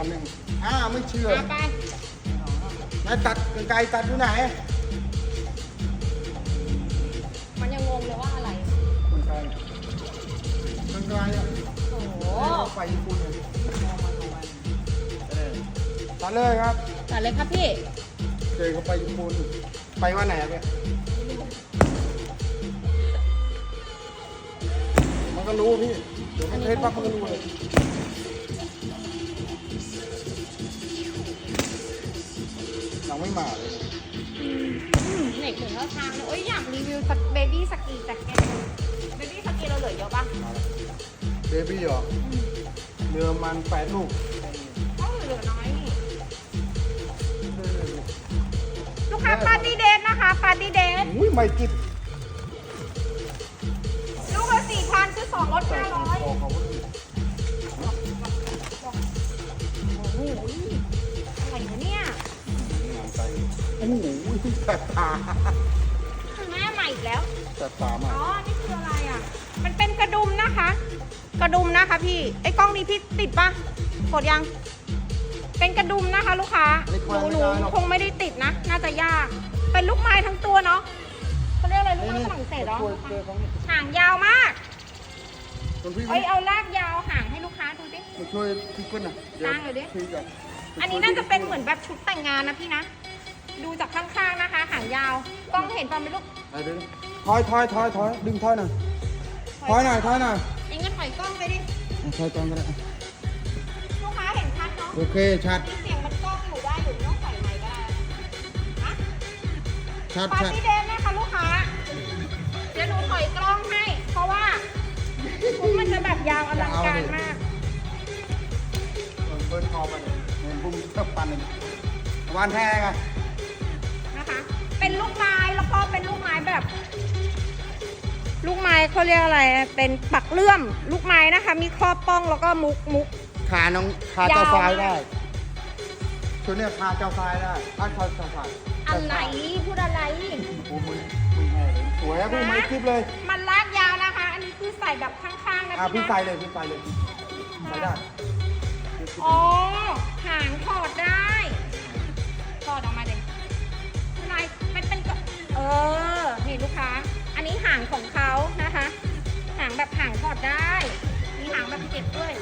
อันหนึ่งอ้าไม่เชื่อเอาไปนายตัดกรรไกรตัดอยู่ไหน มันยังงงเลยว่าอะไรกรรไกรกรรไกรอะโอ้โหไปญี่ปุ่นเลยเออตัดเลยครับ ตัดเลยครับพี่ เจอเขาไปญี่ปุ่น ไปวันไหนอะเนี่ยมันก็รู้พี่เดี๋ยวมันเทสปั๊บมันก็รู้เลย ยังไม่มาเลยเน็กถึงเข้าทางเลยโอ้ยอยากรีวิวสักเบบี้สกีจากแกเบบี้สกีเราเหลือเยอะปะเบบี้เหรอเรือมันแปดลูกก็เหลือน้อยนี่ลูกค้าปาร์ตี้เดทนะคะปาร์ตี้เดทอุ้ยไม่จิบลูกละสี่พันซื้อสองลดห้าร้อย โอ้โหแสบตาคือแม่ใหม่อีกแล้ว แสบตามากอ๋อ นี่คืออะไรอะ มันเป็นกระดุมนะคะ กระดุมนะคะพี่ ไอ้กล้องนี้พี่ติดปะกดยัง เป็นกระดุมนะคะ ลูกค้า หนูหนูคงไม่ได้ติดนะ น่าจะยาก เป็นลูกไม้ทั้งตัวเนาะเขาเรียกอะไรลูกไม้ฝรั่งเศสเหรอช่วยช่วยเขาหางยาวมากคนพี่เอ้ยเอาลากยาวหางให้ลูกค้าดูดิมาช่วยพี่เปิ้ลน่ะตั้งเลยดิพี่กันอันนี้น่าจะเป็นเหมือนแบบชุดแต่งงานนะพี่นะ ดูจากข้างๆนะคะ หางยาวกล้องเห็นป่ะไม่รู้ไอ้เดี๋ยวถอยถอยถอยถอยดึงถอยหน่อยถอยหน่อยถอยหน่อยเองงั้นถอยกล้องไปดิถอยก่อนก็ได้ลูกค้าเห็นชัดเนาะโอเคชัดที่เสียงมันกล้องอยู่ได้หรือไม่ต้องใส่ไมค์ก็ได้นะชัดปาชัร์ดตี้เดย์นะคะลูกค้าเดี๋ยวหนูถอยกล้องให้ เพราะว่าชุดมันจะแบบยาวอลังการมากเปิดคอไปเลยเหมือนบุ้มเทิบปันเลยวันแท้ไง นะคะ เป็นลูกไม้แล้วก็เป็นลูกไม้แบบ ลูกไม้เขาเรียกอะไร เป็นปักเลื่อม ลูกไม้นะคะ มีครอบป้องแล้วก็มุกมุก ขาน้องขาเจ้ายาวทรายมากได้ชุดเนี้ยขาเจ้าทรายได้ถ้าขาเจ้าทรายอะไรพูดอะไรโอ้มือมือแม่เลยสวยอะพี่มือคลิปเลย มันลากยาวนะคะ อันนี้คือใส่แบบข้างๆนะอะพี่พี่ใส่นะเลยพี่ใส่เลยใส่ได้อ๋อหางถอดได้ถอดออกมาเลย ออนี่ลูกค้า อันนี้หางของเขานะคะ หางแบบหางถอดได้ มีหางแบบเก็บด้วย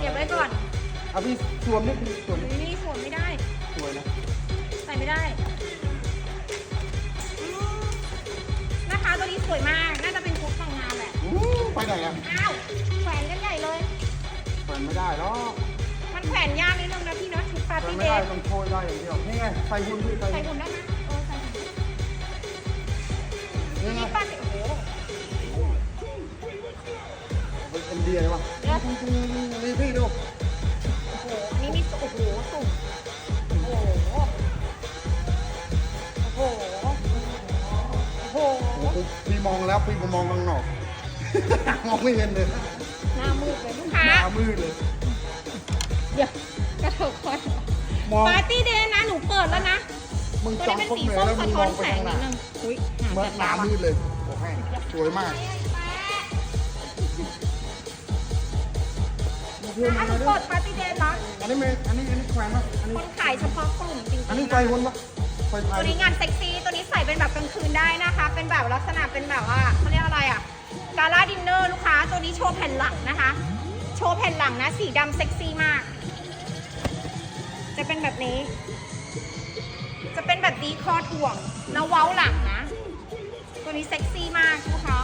เก็บไว้ก่อนเอาพี่สวมนี่พี่สวมนี่สวมไม่ได้ สวยนะ ใส่ไม่ได้อืมนะคะตัวนี้สวยมาก น่าจะเป็นชุดแต่งงานแหละอู้ไปไหนอะอ้าวแขวนกันใหญ่เลยเปิดไม่ได้หรอกมันแขวนยากนิดนึงนะพี่เนาะชุดปาร์เปิดตี้ไม่เดได้ย์ต้องโชยได้อย่างเดียว นี่ไง ใส่หุ่นพี่ใส่ใส่หุ่นหุ่นได้ไหมเออใส่หุ่น นี่ปาร์ตี้โอ้โหเป็นเดียเลยวะนี่พี่ดูอ้โหอันนี้มีโอ้โหสุ่มโอ้โห โอ้โห โอ้โห โอ้โหพี่มองแล้วพี่มองข้างนอก มองไม่เห็นเลยหน้ามืดเลยลูกค้าหน้ามืดเลย เดี๋ยวกระเถิบก่อนมอง ปาร์ตี้เดย์นะ หนูเปิดแล้วนะ มึงตัวจ้องนี้เป็นสีเหนือส้มแล้วสะมึงมท้ออนงไปแสงข้างหนิน้าดนึง มื่อแต่หน้าตามืดเลยโอ้โหสวยมากเพื่อนนูด้เปิดปาร์ตี้เดย์นะอันนี้เมอันนี้อันนี้แขวนปะอันนี้คนขายเฉพาะกลุ่มจริงๆอันนี้นะไฟวนปะไฟไทตัวนี้งานเซ็กซี่ตัวนี้ใส่เป็นแบบกลางคืนได้นะคะ เป็นแบบลักษณะเป็นแบบว่าเขาเรียกอะไรอะกาลาดินเนอร์ลูกค้าตัวนี้โชว์แผ่นหลังนะคะ โชว์แผ่นหลังนะสีดำเซ็กซี่มาก จะเป็นแบบนี้ จะเป็นแบบดีคอถ่วงแล้วเว้าหลังนะ ตัวนี้เซ็กซี่มากลูกค้า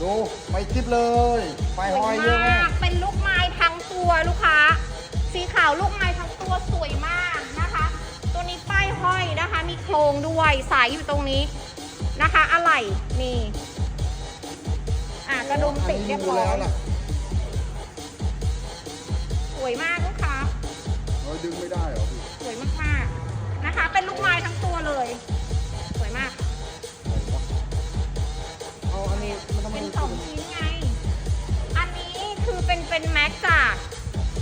ดูไปคลิปเลยไฟหอยเยอะมากเป็นลูกไม้ทั้งตัวลูกค้า สีขาวลูกไม้ทั้งตัวสวยมากนะคะ ตัวนี้ป้ายห้อยนะคะ มีโครงด้วยสายอยู่ตรงนี้นะคะ อะไหล่นี่อะกระดุมติดเรียบร้อแล้วยล่ะสวยมากลูกค้าเราดึงไม่ได้เหรอพี่สวยมากๆนะคะ เป็นลูกไม้ทั้งตัวเลยสวย มาก เอาอันนี้มันทำไมเป็นสองชิ้นไง อันนี้คือเป็นเป็นแม็กจาก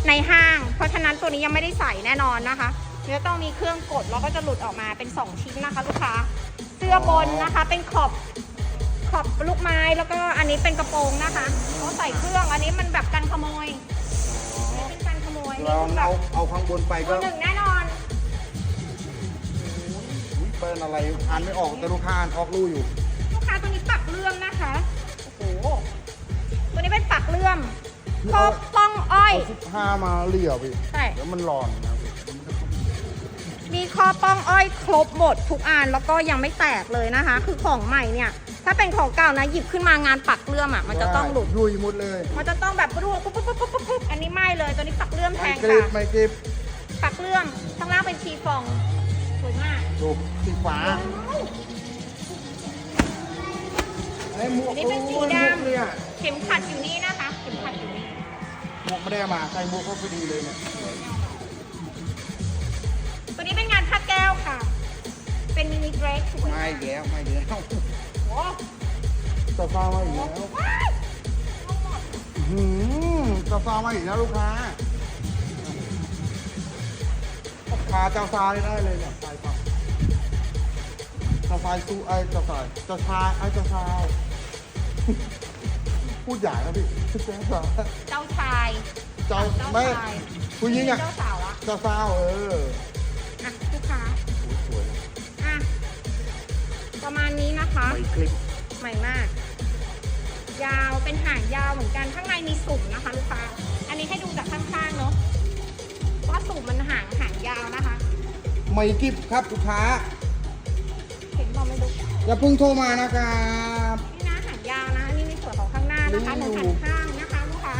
ในห้าง เพราะฉะนั้นตัวนี้ยังไม่ได้ใส่แน่นอนนะคะเดี๋ยวต้องมีเครื่องกดแล้วก็จะหลุดออกมาเป็น 2 ชิ้นนะคะ ลูกค้า เสื้อบนนะคะเป็นขอบขอบลูกไม้แล้วก็อันนี้เป็นกระโปรงนะคะเขาใส่เครื่องอันนี้มันแบบกันขโมยนี้เราคือแบเอาบเอาข้างบนไปมืก็อหนึ่งแน่ เป็นอะไรอ่านไม่ออกแต่ลูกค้าอ่านออกรู้อยู่ลูกค้าตัวนี้ปักเลื่อมนะคะ โอ้โห ตัวนี้เป็นปักเลื่อมครอบป้องอ้อยเอาสิบห้ามาเหลี่ยพี่ใช่ แล้วมันหลอนนะพี่มีคอป้องอ้อยครบหมดทุกอันแล้วก็ยังไม่แตกเลยนะคะ คือของใหม่เนี่ย ถ้าเป็นของเก่านะหยิบขึ้นมางานปักเลื่อมอะมันจะต้องหลุด ยุ่ยหมดเลยมันจะต้องแบบรูดปุ๊บปุ๊บปุ๊บปุ๊บปุ๊บอันนี้ไม่เลยตัวนี้ปักเลื่อมแพไม่งกริบค่ะ ไม่กริบปักเลื่อมข้างล่างเป็นชีฟองสวยมาก ดูสีฟ้าไอ้หมวกอันนี้เป็นสีโอ้ยดหมวกเนี่ยำเข็มขัดอยู่นี่นะคะ เข็มขัดอยู่นี่หมวกไม่ได้เอามาใส่หมวกก็พอดีเลยเนี่ยตัวนี้เป็นงานผ้าแก้วค่ะ เป็นมินิเดรสสวยไม่อีกแล้วไม่อีกแล้วโอ้จะฟ้ามาอีกแล้ว ว้ายเอาหมดหืมจะฟ้ามาอีกแล้วลูกค้าพาเจ้าซายได้เลยเนี่ยไปครับเจ้าซายสู้ไอ้เจ้าซายเจ้าชายไอ้เจ้าชาย พูดใหญ่นะพี่เจ้าสาวเจ้าชายเจ้าเจ้าไม่ชายผู้หญิงอะเจ้าสาวอะเจ้าสาวเอออะลูกค้าสวยนะอะประมาณนี้นะคะไม่คลิปใหม่มาก ยาวเป็นหางยาวเหมือนกันข้างในมีสุ่มนะคะ ลูกค้า อันนี้ให้ดูจากข้างๆเนาะว่าสุ่มมันหางหางยาวนะคะ ไม่คลิปครับลูกค้าเห็นบ อกไม่รู้อย่าเพิ่งโทรมานะครับ นี่นะหางยาวนะอันนี้ในส่วนของข้างหน้านะคะหนี่นูหันข้างนะคะลูกค้า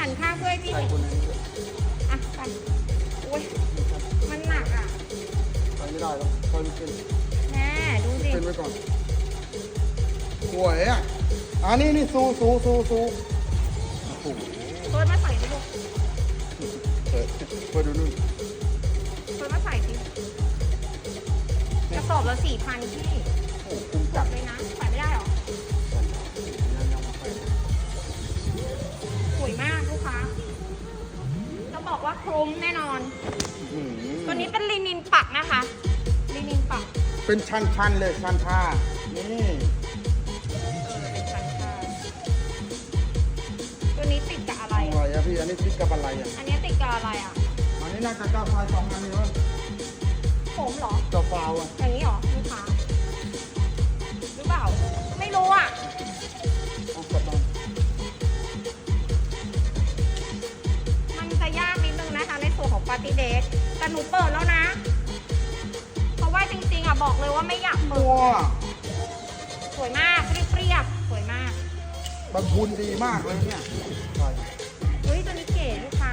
หันข้างเพื่อให้พี่ใส่เห็นคนนั้นด้วยอะกันอุ้ยมันหนักอะใส่ไม่ได้แล้วใส่ไม่เป็นแม่ดูสิเป็นไว้ก่อนสวยอะอันนี้นี่ซูซูซูซูโอ้โหเปิดมาใส่สิลูกเปิดเปิดดูนู่นเปิดมาใส่สิกระสอบละสี่พันพี่ โอ้โหคุ้มจจับดเลยนะใส่ไม่ได้หรอสวยมากลูกค้าต้องบอกว่าคุ้มแน่นอนอื้อหือตัวนี้เป็นลินินปักนะคะ ลินินปัก เป็นชั้นๆเลยชั้นท่านี่เออเป็นชั้นค่ะตัวนี้ติดกับอะไรอะไรอะพี่ อันนี้ติดกับอะไรอะอันนี้ติดกับอะไรอะอันนี้น่าจะเจ้าฟายสองอันนี้วะผมเหรอเจ้าฟาวอะอย่างนี้เหรอ รู้อะเอากลับมามันจะยากนิดนึงนะคะในส่วนของปาร์ตี้เดทแต่หนูเปิดแล้วนะ เพราะว่าจริงๆอะบอกเลยว่าไม่อยากเปิตัวดสวยมากเรียบๆสวยมาก บางบุญดีมากเลยเนี่ยใช่เฮ้ยตัวนี้เก๋ลูกค้า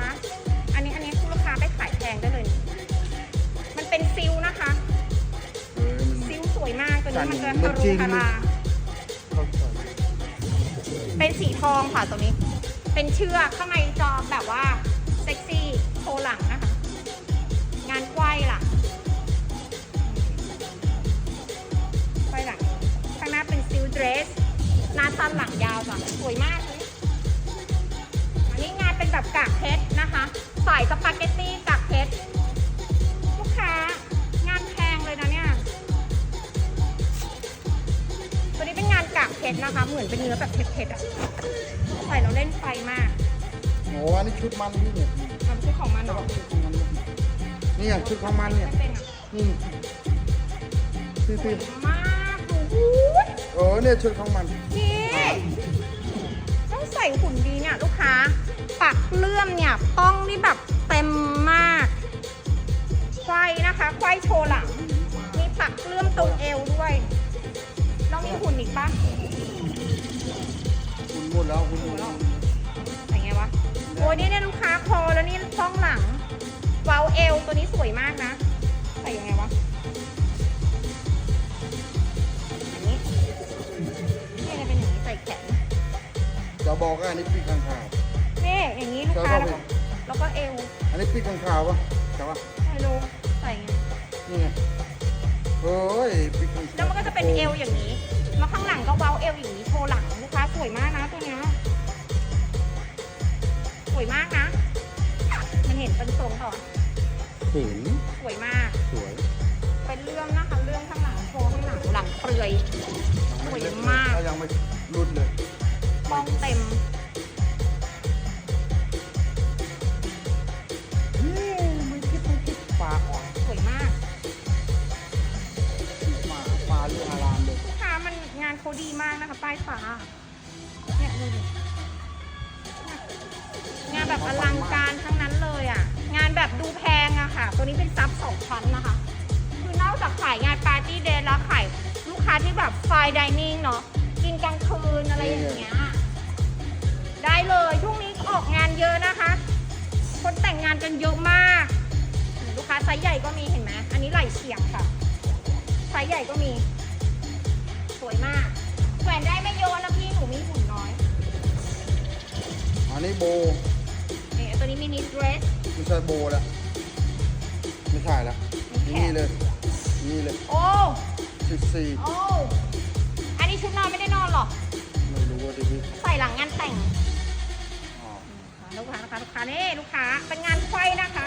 อันนี้อันนี้คุณลูกค้าไปขายแพงได้เลยนี่มันเป็นซิลนะคะ เออมัน ซิลสวยมากตัวนี้มันจะเหมืคาอนรูจริงคาราเข้าใจ เป็นสีทองค่ะตัวนี้ เป็นเชือกข้างในจอแบบว่า ไม่เป็นอะนี่พี่สวพี่ยมากดูหูยเออเนี่ยชุดของมัน นี่ต้องใส่หุ่นดีเนี่ยลูกค้า ปักเลื่อมเนี่ยป้องนี่แบบเต็มมากไขว้นะคะไขว้โชว์หลัง มีปักเลื่อมตรงเอวด้วยแล้วมีหุ่นอีกปะคุณหมดแล้วคุณหมดแล้วใส่ไงวะ โอ้ยนี่เนี่ยลูกค้าคอแล้วนี่ป้องหลัง เว้าเอวตัวนี้สวยมากนะ ใส่ยังไงวะอันนี้นี่อะไรเป็นอย่างนี้ใส่แขนจะบอกว่าอันนี้ปีกข้างขาวนี่อย่างนี้ลูกค้าแล้วก็แล้วก็เอวอันนี้ปีกข้างขาวปะใช่ปะไม่รู้ใส่ไงนี่ไงเฮ้ยปีกข้างขาวแล้วมันก็จะเป็นเอวอย่างนี้แล้วข้างหลังก็เว้าเอวอย่างนี้โชว์หลังลูกค้าสวยมากนะตัวเนี้ยสวยมากนะ มันเห็นเป็นทรงต่อ เห็นสวยมาก สวยเป็นเรื่องนะคะ เรื่องข้างหลังโชว์ข้างหลังหลังเปลือย สวยมากยังไม่รุดเลยป้องเต็ม แบบไฟดิเนิ่งเนาะกินกลางคืนอะไรอย่างเงี้ยได้เลยช่วงนี้ออกงานเยอะนะคะ คนแต่งงานกันเยอะมาก ลูกค้าไซส์ใหญ่ก็มีเห็นไหมอันนี้ไหล่เฉียงค่ะไซส์ใหญ่ก็มี สวยมากแขวนได้ไม่เยอะนะพี่หนูมีหุ่นน้อยอันนี้โบนี่ตัวนี้มินิเดรสไม่ใช่โบแล้วไม่ใช่แล้วมีแขนี่นเลยนี่เลยโอ้สิบสี่โอ้อันนี้ ชุดนอนไม่ได้นอนหรอก ไม่รู้ว่าดิพี่ใส่หลังงานแต่งอ๋อลูกค้านะคะลูกค้านี่ลูกค้าเป็นงานไขว้นะคะ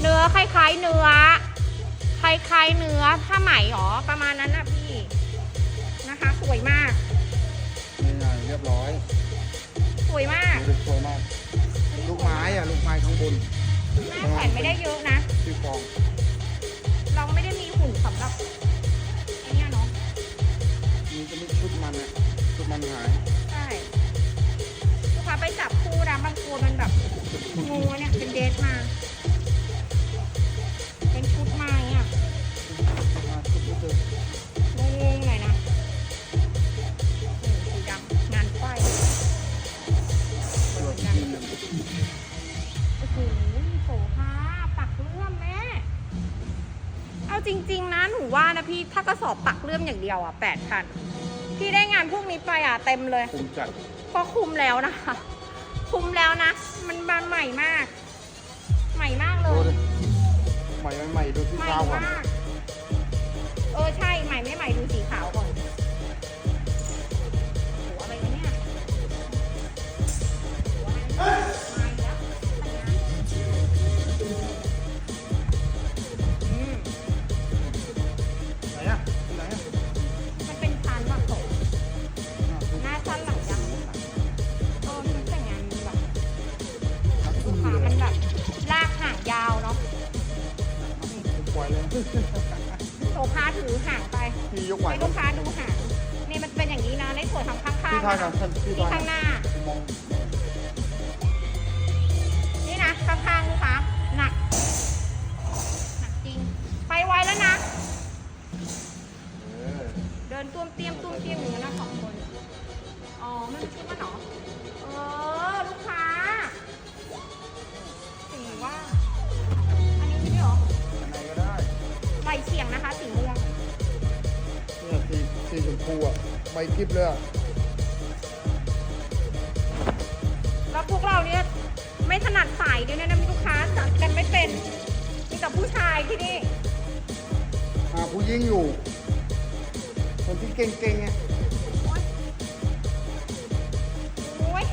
เนื้อคล้ายๆเนื้อคล้ายๆเนื้อผ้าไหมหรอประมาณนั้นนะพี่นะคะ สวยมาก นี่ไงเรียบร้อยสวยมากดูดิสวยมาก ลูกไม้อะลูกไม้ข้างบนหน้าแขวนไม่ได้เยอะนะที่ฟอง เราไม่ได้มีหุ่นสำหรับ มันจะมีชุดมันอะชุดมันหายใช่ลูกค้าไปจับคู่นะบางตัวมันแบบงูเนี่ยเป็นเดทมา เป็นชุดไม้อะมาชุดนี้เจองงๆหน่อยนะนี่สีดำงานไฟตัวที่หนึ่งโอ้โหโสภาปักเลื่อมแม่ เอาจริง ๆ นะ หนูว่านะพี่ ถ้ากระสอบปักเลื่อมอย่างเดียวอะแปดพัน พี่ได้งานพวกนี้ไปอะเต็มเลยคุมจัดเพราะคุมแล้วนะคะ คุมแล้วนะ มันบานใหม่มาก ใหม่มากเลดูย ดิใหม่ใหม่ๆดูที่ใหม่เท้าก่อน มาก วนของข้างนะกัคะบท่านพี่ที่ข้างหน้า นี่นะข้างๆลูกค้าหนัก หนักจริง ไปไวแล้วนะ เดินตุ้มเตี้ยมตุ้มเตี้ยมอย่นี้นะสองคน อ๋อ มันชุดมันเหรอเออ ลูกค้าสีว่า อันนี้ไม่ได้เหรออันไหนก็ได้ใบเฉียงนะคะสีม่วงเนี่ยสีสีชมพูอะใบกิ๊บเลยอะ ดสายเดียวเนี่ยนะมีลูกค้าจัดกันไม่เป็นมีแต่ผู้ชายที่นี่หาผู้ยิ่งอยู่ คนที่เก่งๆไงโอ๊ยโอ๊ย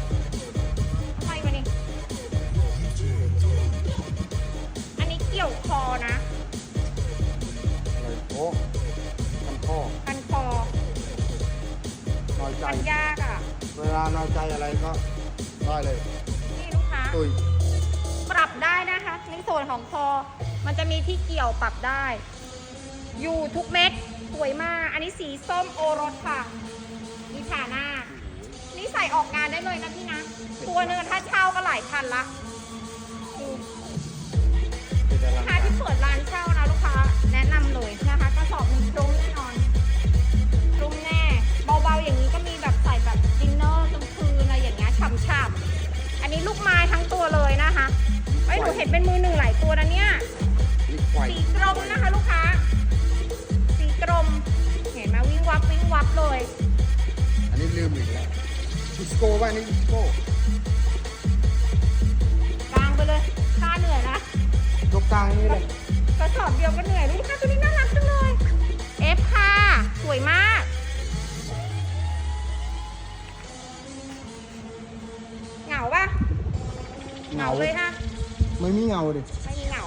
อะไรวะนี่อันนี้เกี่ยวคอนะอะไรโอ้ทำข้อพันคอน้อยใจ มันยากอะ เวลาน้อยใจอะไรก็ได้เลย นี่ลูกค้า ตุยปรับ ได้นะคะ ในส่วนของคอ มันจะมีที่เกี่ยวปรับได้ อยู่ทุกเม็ดสวยมาก อันนี้สีส้มโอรสค่ะมีขาหน้า นี่ใส่ออกงานได้เลยนะพี่นะ ตัวเนื้อถ้าเช่าก็หลายพันละลูกค้าที่เปิดร้านเช่านะลูกค้า แนะนำเลยนะคะกระสอบหนึ่งตรงแน่นอนตรงแน่ เบาๆอย่างนี้ก็มีแบบใส่แบบดินเนอร์กลางคืนอะไรอย่างเงี้ยฉ่ำๆอันนี้ลูกไม้ทั้งตัวเลยนะคะ ไอ้ยหนูเห็นเป็นมือหนึ่งหลายตัวนะเนี่ยลิกไฟสีกรมนะคะลูกค้า สีกรม เห็นไหมวิ่งวับวิ่งวับเลย อันนี้ลืมอีกแล้วดิสโก้ป่ะอันนี่ดิสโก้กลางไปเลยค่าเหนื่อยนะ ยกกลางนี่เลยกระสอบเดียวก็เหนื่อยลูกค้าตัวนี้น่ารักจังเลยเอฟค่ะ สวยมาก เหงาปะเหงาเลยค่ะ ไม่มีเงาดิไม่มีเหงา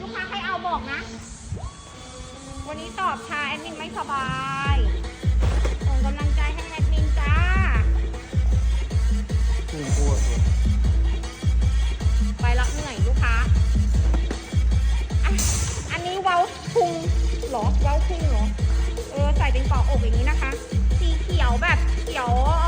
ลูกค้าใครเอาบอกนะ วันนี้ตอบชาแอดมินไม่สบายส่งกำลังใจให้แอดมินจ้าถึงปวดเลยไปละเหนื่อยลูกค้าอะอันนี้เว้าพุงเหรอเว้าพุงเหรอ เออส่เป็นเกาะอกอย่างนี้นะคะ สีเขียวแบบเขียวเอิ่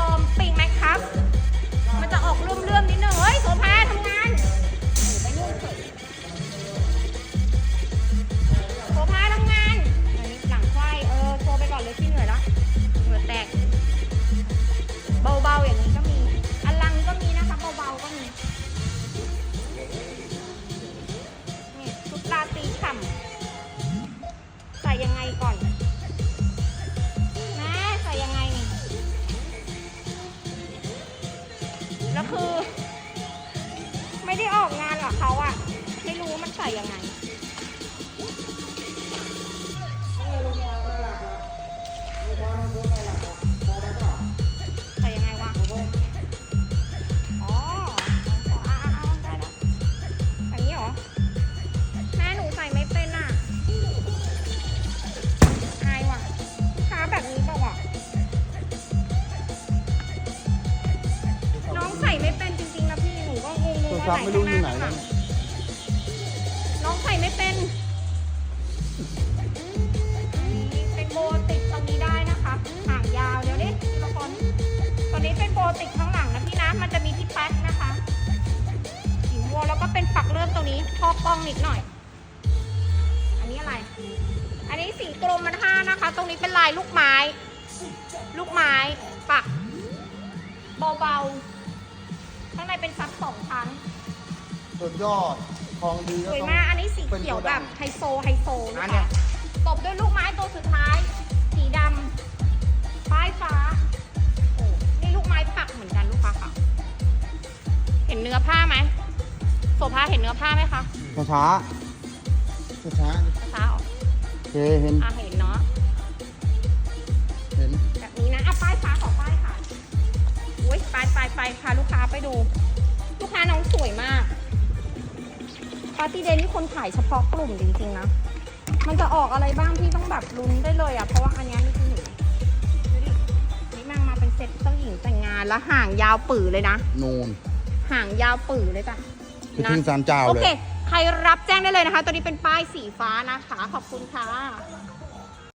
เป็นปักเริ่มตรงนี้พอกล้องนิดหน่อย อันนี้อะไร อันนี้สีกรมมันห้านะคะ ตรงนี้เป็นลายลูกไม้ ลูกไม้ ปัก เบาๆ ข้างในเป็นซับสองชั้นส่วนยอดทองดีสก็วยต้องมาก อันนี้สีเป็นเขียวตัวดำแบบไฮโซไฮโซอันะนเนี้คะยตบด้วยลูกไม้ตัวสุดท้าย สีดำป้ายฟ้าโอ้นี่ลูกไม้ปักเหมือนกันลูกค้าค่ะ เห็นเนื้อผ้าไหม โซภาเห็นเนื้อผ้าไหมคะช้าช้าช้าช้าช้าๆออกโอเคเห็น อะเห็นเนาะ เห็น แบบนี้นะอะป้ายฟ้าขอป้ายค่ะอุ้ยไปไปไปพาลูกค้าไปดู ลูกค้าน้องสวยมากปาร์ตี้เดย์นี่คนขายเฉพาะกลุ่มจริงๆนะ มันจะออกอะไรบ้างพี่ต้องแบบลุ้นได้เลยอะ เพราะว่าอันเนี้ยนี่คือหนูดูดินี่แม่งมาเป็นเซ็ตเจ้าหญิงแต่งงานแล้วห่างยาวปื่เลยนะ นูนห่างยาวปื่เลยจ้ะ คือทิ้งสารเจ้าโอเลเคยใครรับแจ้งได้เลยนะคะ ตัวนี้เป็นป้ายสีฟ้านะคะ ขอบคุณค่ะ